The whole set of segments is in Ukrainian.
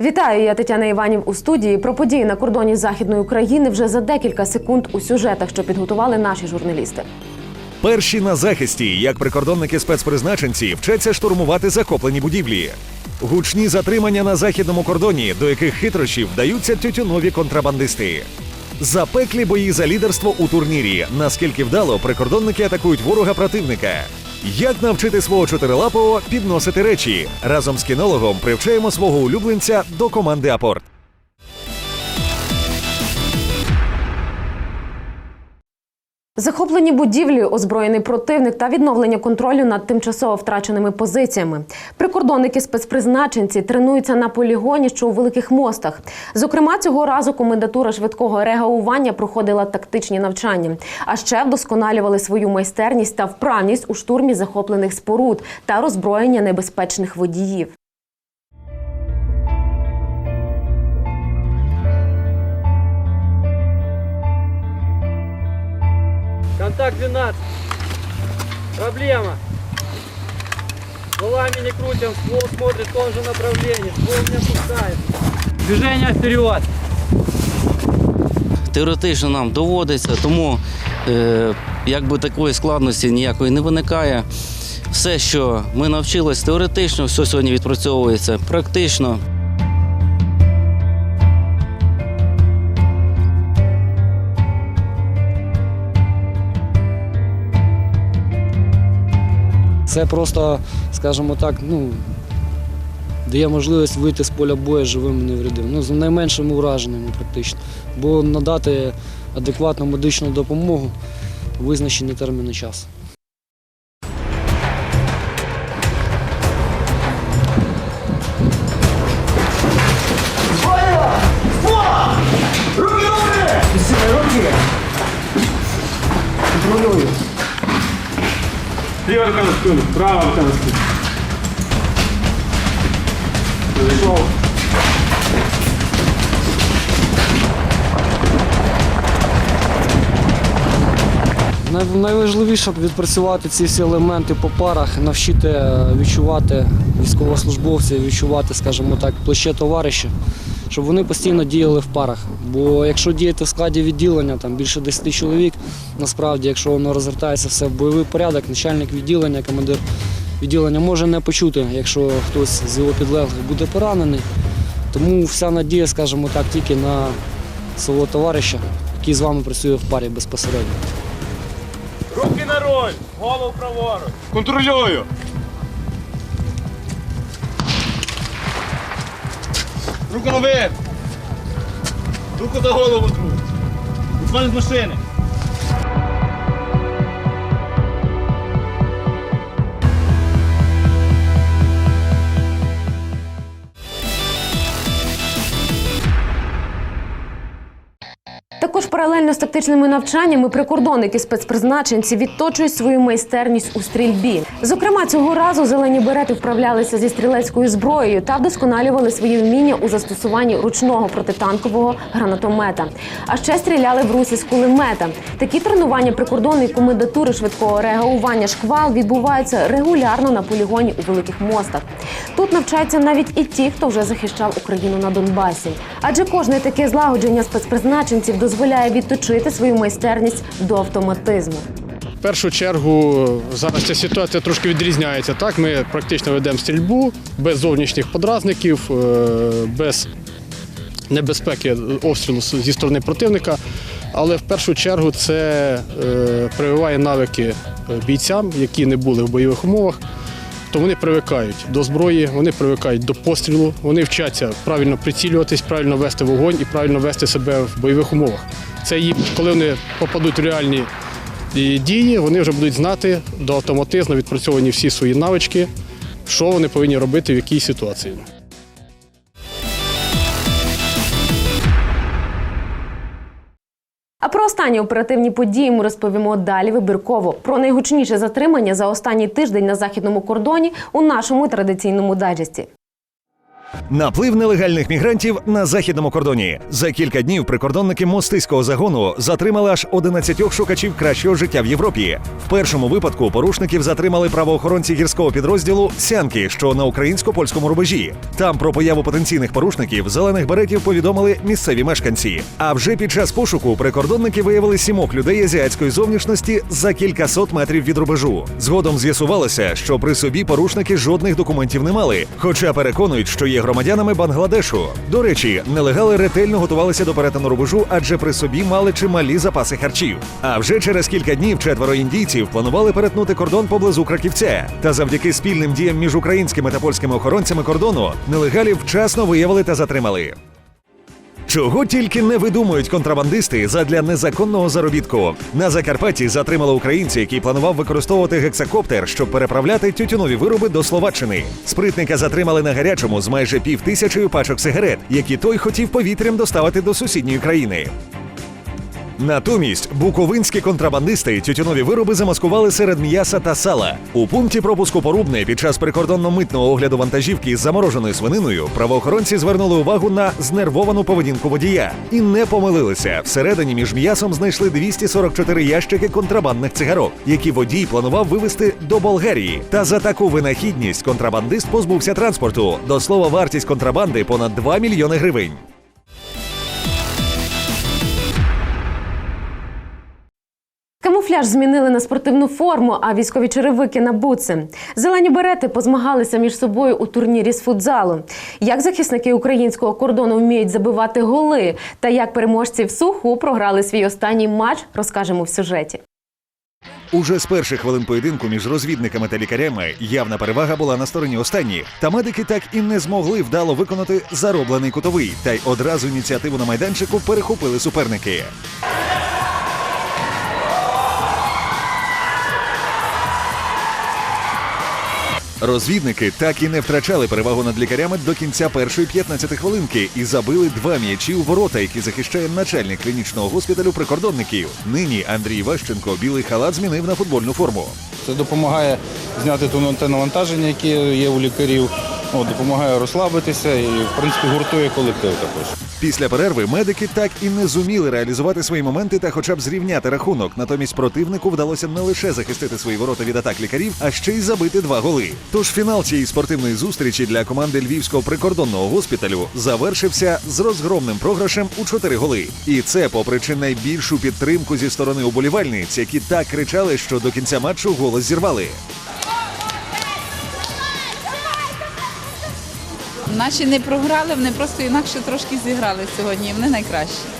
Вітаю, я Тетяна Іванів у студії. Про події на кордоні Західної України вже за декілька секунд у сюжетах, що підготували наші журналісти. Перші на захисті, як прикордонники спецпризначенці, вчаться штурмувати захоплені будівлі. Гучні затримання на західному кордоні, до яких хитрощів вдаються тютюнові контрабандисти. Запеклі бої за лідерство у турнірі. Наскільки вдало прикордонники атакують ворога противника. Як навчити свого чотирилапого підносити речі? Разом з кінологом привчаємо свого улюбленця до команди Апорт. Захоплені будівлі, озброєний противник та відновлення контролю над тимчасово втраченими позиціями. Прикордонники спецпризначенці тренуються на полігоні, що у великих мостах. Зокрема, цього разу комендатура швидкого реагування проходила тактичні навчання, а ще вдосконалювали свою майстерність та вправність у штурмі захоплених споруд та роззброєння небезпечних водіїв. Контакт 12. Проблема. Стволами не крутим, ствол смотрит в том же направлении, ствол не опускается. Движение вперед. теоретично нам доводиться, тому е, якби такої складності ніякої не виникає. Все, що ми навчились теоретично, все сьогодні відпрацьовується практично. Це просто, скажімо так, ну, дає можливість вийти з поля бою живим і невредимим. Ну, з найменшими ураженнями практично. Бо надати адекватну медичну допомогу визначений терміни часу. На спину, права рука. Зайшов. Найважливіше відпрацювати ці всі елементи по парах, навчити е, відчувати військовослужбовців, відчувати, скажімо так, плече товариша, щоб вони постійно діяли в парах. Бо якщо діяти в складі відділення, там більше 10 чоловік, насправді, якщо воно розвертається все в бойовий порядок, начальник відділення, командир відділення може не почути, якщо хтось з його підлеглих буде поранений. Тому вся надія, скажімо так, тільки на свого товариша, який з вами працює в парі безпосередньо. Руки на руль, голову праворуч. Контролюю. Руку наверх. Руку за голову другу. Визволь з машини. Також паралельно з тактичними навчаннями прикордонники спецпризначенці відточують свою майстерність у стрільбі. Зокрема, цього разу зелені берети вправлялися зі стрілецькою зброєю та вдосконалювали свої вміння у застосуванні ручного протитанкового гранатомета. А ще стріляли в русі з кулемета. Такі тренування прикордонної комендатури швидкого реагування шквал відбуваються регулярно на полігоні у великих мостах. Тут навчаються навіть і ті, хто вже захищав Україну на Донбасі. Адже кожне таке злагодження спецпризначенців дозволяє відточити свою майстерність до автоматизму. В першу чергу зараз ця ситуація трошки відрізняється. Так, ми практично ведемо стрільбу без зовнішніх подразників, е, без небезпеки обстрілу зі сторони противника. Але в першу чергу це е, прививає навики бійцям, які не були в бойових умовах. То вони привикають до зброї, вони привикають до пострілу, вони вчаться правильно прицілюватись, правильно вести вогонь і правильно вести себе в бойових умовах. Це їм, коли вони попадуть в реальні дії, вони вже будуть знати до автоматизму відпрацьовані всі свої навички, що вони повинні робити в якій ситуації. Про останні оперативні події ми розповімо далі вибірково. Про найгучніше затримання за останній тиждень на західному кордоні у нашому традиційному дайджесті. Наплив нелегальних мігрантів на західному кордоні. За кілька днів прикордонники мостиського загону затримали аж 11 шукачів кращого життя в Європі. В першому випадку порушників затримали правоохоронці гірського підрозділу Сянки, що на українсько-польському рубежі. Там про появу потенційних порушників зелених беретів повідомили місцеві мешканці. А вже під час пошуку прикордонники виявили сімох людей азіатської зовнішності за кількасот метрів від рубежу. Згодом з'ясувалося, що при собі порушники жодних документів не мали, хоча переконують, що є громадянами Бангладешу. До речі, нелегали ретельно готувалися до перетину рубежу, адже при собі мали чималі запаси харчів. А вже через кілька днів четверо індійців планували перетнути кордон поблизу Краківця. Та завдяки спільним діям між українськими та польськими охоронцями кордону нелегалів вчасно виявили та затримали. Чого тільки не видумують контрабандисти задля незаконного заробітку. На Закарпатті затримали українця, який планував використовувати гексакоптер, щоб переправляти тютюнові вироби до Словаччини. Спритника затримали на гарячому з майже пів тисячею пачок сигарет, які той хотів повітрям доставити до сусідньої країни. Натомість буковинські контрабандисти тютюнові вироби замаскували серед м'яса та сала. У пункті пропуску Порубне під час прикордонно-митного огляду вантажівки з замороженою свининою правоохоронці звернули увагу на знервовану поведінку водія і не помилилися. Всередині між м'ясом знайшли 244 ящики контрабандних цигарок, які водій планував вивезти до Болгарії. Та за таку винахідність контрабандист позбувся транспорту. До слова, вартість контрабанди понад 2 мільйони гривень. Камуфляж змінили на спортивну форму, а військові черевики на буци. Зелені берети позмагалися між собою у турнірі з футзалу. Як захисники українського кордону вміють забивати голи, та як переможці в суху програли свій останній матч, розкажемо в сюжеті. Уже з перших хвилин поєдинку між розвідниками та лікарями явна перевага була на стороні останніх. Та медики так і не змогли вдало виконати зароблений кутовий. Та й одразу ініціативу на майданчику перехопили суперники. Розвідники так і не втрачали перевагу над лікарями до кінця першої 15 хвилинки і забили два м'ячі у ворота, які захищає начальник клінічного госпіталю прикордонників. Нині Андрій Ващенко білий халат змінив на футбольну форму. Це допомагає зняти те навантаження, яке є у лікарів, допомагає розслабитися і, в принципі, гуртує колектив також. Після перерви медики так і не зуміли реалізувати свої моменти та хоча б зрівняти рахунок. Натомість противнику вдалося не лише захистити свої ворота від атак лікарів, а ще й забити два голи. Тож фінал цієї спортивної зустрічі для команди львівського прикордонного госпіталю завершився з розгромним програшем у чотири голи. І це попри чи найбільшу підтримку зі сторони уболівальниць, які так кричали, що до кінця матчу голос зірвали. Наші не програли, вони просто інакше трошки зіграли сьогодні. і Вони найкращі.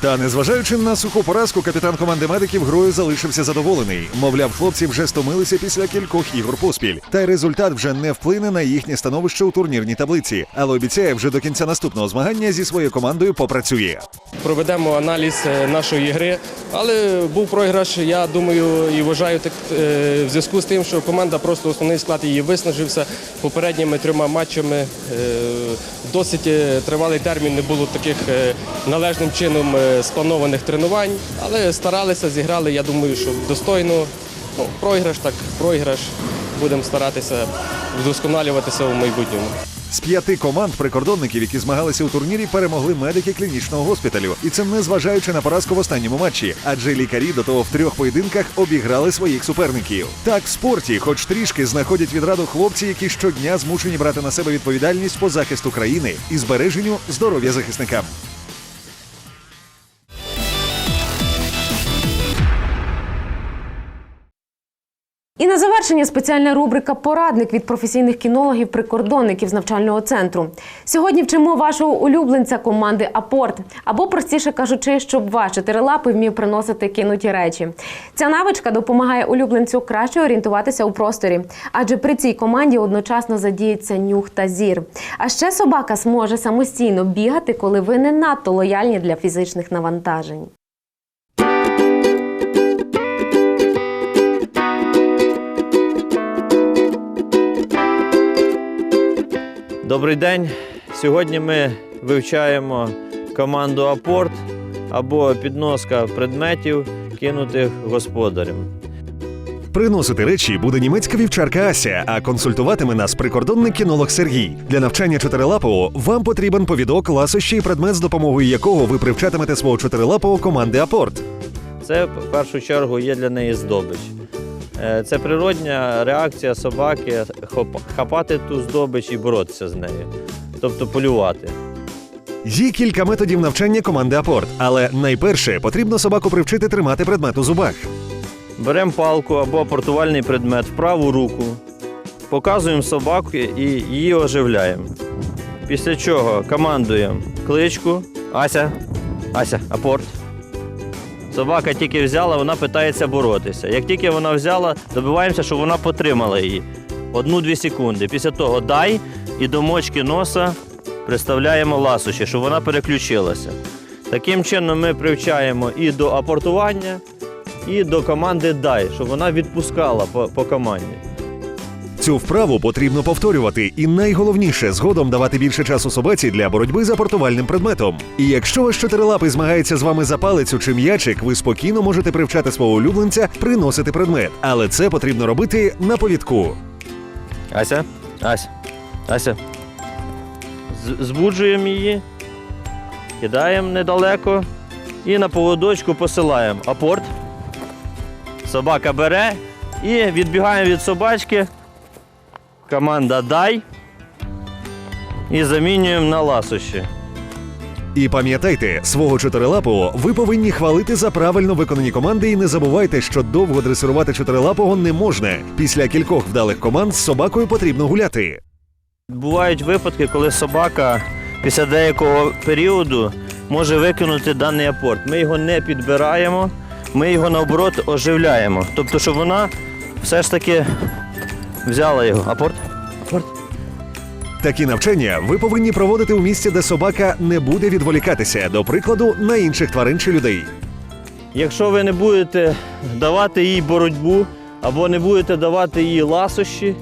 Та незважаючи на суху поразку, капітан команди медиків грою залишився задоволений. Мовляв, хлопці вже стомилися після кількох ігор поспіль. Та й результат вже не вплине на їхнє становище у турнірній таблиці, але обіцяє вже до кінця наступного змагання зі своєю командою попрацює. Проведемо аналіз е, нашої гри, але був програш, я думаю і вважаю так е, в зв'язку з тим, що команда просто основний склад її виснажився попередніми трьома матчами. е, Досить тривалий термін не було таких належним чином спланованих тренувань, але старалися, зіграли. Я думаю, що достойно. Ну, програш так, програш. Будемо старатися вдосконалюватися в майбутньому. З п'яти команд прикордонників, які змагалися у турнірі, перемогли медики клінічного госпіталю. І це не зважаючи на поразку в останньому матчі, адже лікарі до того в трьох поєдинках обіграли своїх суперників. Так, в спорті, хоч трішки знаходять відраду хлопці, які щодня змушені брати на себе відповідальність по захисту країни і збереженню здоров'я захисникам. І на завершення спеціальна рубрика Порадник від професійних кінологів-прикордонників з навчального центру. Сьогодні вчимо вашого улюбленця команди Апорт, або простіше кажучи, щоб ваш чотирилапий вмів приносити кинуті речі. Ця навичка допомагає улюбленцю краще орієнтуватися у просторі, адже при цій команді одночасно задіється нюх та зір. А ще собака зможе самостійно бігати, коли ви не надто лояльні для фізичних навантажень. Добрий день. Сьогодні ми вивчаємо команду Апорт. або підноска предметів, кинутих господарем. Приносити речі буде німецька вівчарка Ася, а консультуватиме нас прикордонний кінолог Сергій. Для навчання чотирилапого вам потрібен повідок, ласощі і предмет, з допомогою якого ви привчатимете свого чотирилапого команди Апорт. Це в першу чергу є для неї здобич. Е, Це природня реакція собаки хапати ту здобич і боротися з нею, тобто полювати. Є кілька методів навчання команди Апорт, але найперше потрібно собаку привчити тримати предмет у зубах. Беремо палку або апортувальний предмет в праву руку, показуємо собаку і її оживляємо. Після чого командуємо кличку Ася, Ася, апорт. Собака тільки взяла, вона питається боротися. Як тільки вона взяла, добиваємося, щоб вона потримала її. Одну-дві секунди. Після того дай і до мочки носа приставляємо ласощі, щоб вона переключилася. Таким чином ми привчаємо і до апортування, і до команди дай, щоб вона відпускала по, по команді. Цю вправу потрібно повторювати, і найголовніше згодом давати більше часу собаці для боротьби з апортувальним предметом. І якщо ваш чотирилапий змагається з вами за палицю чи м'ячик, ви спокійно можете привчати свого улюбленця приносити предмет. Але це потрібно робити на повідку. Ася, Ася, Ася. Збуджуємо її, кидаємо недалеко і на поводочку посилаємо. Апорт. Собака бере і відбігаємо від собачки. Команда дай. І замінюємо на ласощі. І пам'ятайте, свого чотирилапого ви повинні хвалити за правильно виконані команди і не забувайте, що довго дресирувати чотирилапого не можна. Після кількох вдалих команд з собакою потрібно гуляти. Бувають випадки, коли собака після деякого періоду може викинути даний апорт. Ми його не підбираємо, ми його наоборот оживляємо. Тобто, щоб вона все ж таки взяла його. Апорт? Апорт? Такі навчання ви повинні проводити у місці, де собака не буде відволікатися, до прикладу, на інших тварин чи людей. Якщо ви не будете давати їй боротьбу або не будете давати їй ласощі,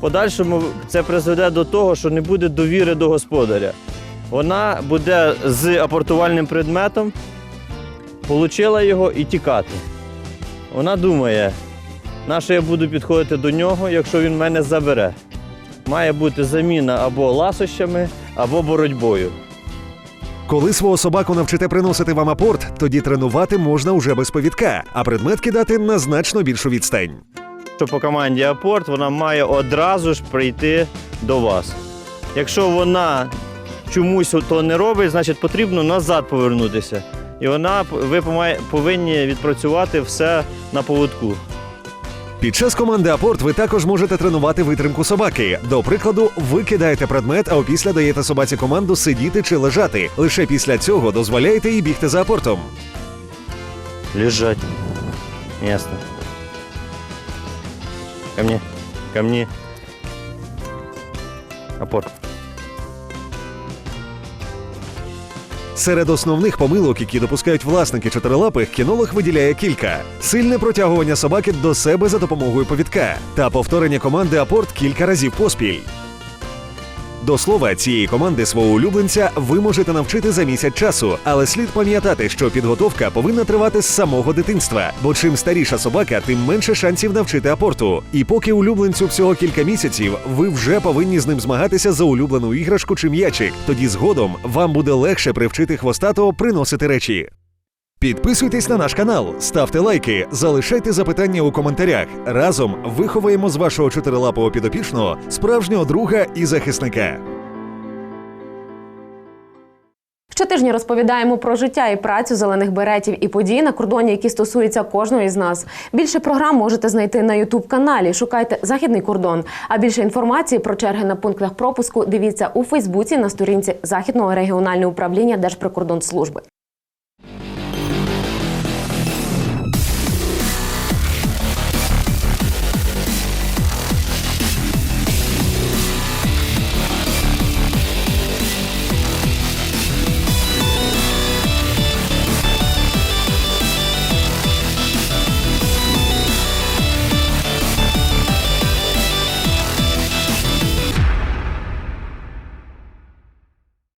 подальшому це призведе до того, що не буде довіри до господаря. Вона буде з апортувальним предметом, отримала його і тікати. Вона думає, на що я буду підходити до нього, якщо він мене забере. Має бути заміна або ласощами, або боротьбою. Коли свого собаку навчите приносити вам апорт, тоді тренувати можна уже без повідка, а предмет кидати на значно більшу відстань. що по команді апорт вона має одразу ж прийти до вас. Якщо вона чомусь то не робить, значить потрібно назад повернутися. І вона ви повинні відпрацювати все на поводку. Під час команди апорт ви також можете тренувати витримку собаки. До прикладу, ви кидаєте предмет, а опісля даєте собаці команду сидіти чи лежати. Лише після цього дозволяєте їй бігти за апортом. Лежать. Ясно. Ко мне. Ко мне. Апорт. Серед основних помилок, які допускають власники чотирилапих, кінолог виділяє кілька: сильне протягування собаки до себе за допомогою повідка та повторення команди апорт кілька разів поспіль. До слова, цієї команди свого улюбленця ви можете навчити за місяць часу, але слід пам'ятати, що підготовка повинна тривати з самого дитинства, бо чим старіша собака, тим менше шансів навчити апорту. І поки улюбленцю всього кілька місяців, ви вже повинні з ним змагатися за улюблену іграшку чи м'ячик. Тоді згодом вам буде легше привчити хвостатого приносити речі. Підписуйтесь на наш канал, ставте лайки, залишайте запитання у коментарях. Разом виховаємо з вашого чотирилапого підопічного справжнього друга і захисника. Щотижня розповідаємо про життя і працю зелених беретів і події на кордоні, які стосуються кожного із нас. Більше програм можете знайти на Ютуб каналі. Шукайте західний кордон. А більше інформації про черги на пунктах пропуску дивіться у Фейсбуці на сторінці Західного регіонального управління Держприкордонслужби.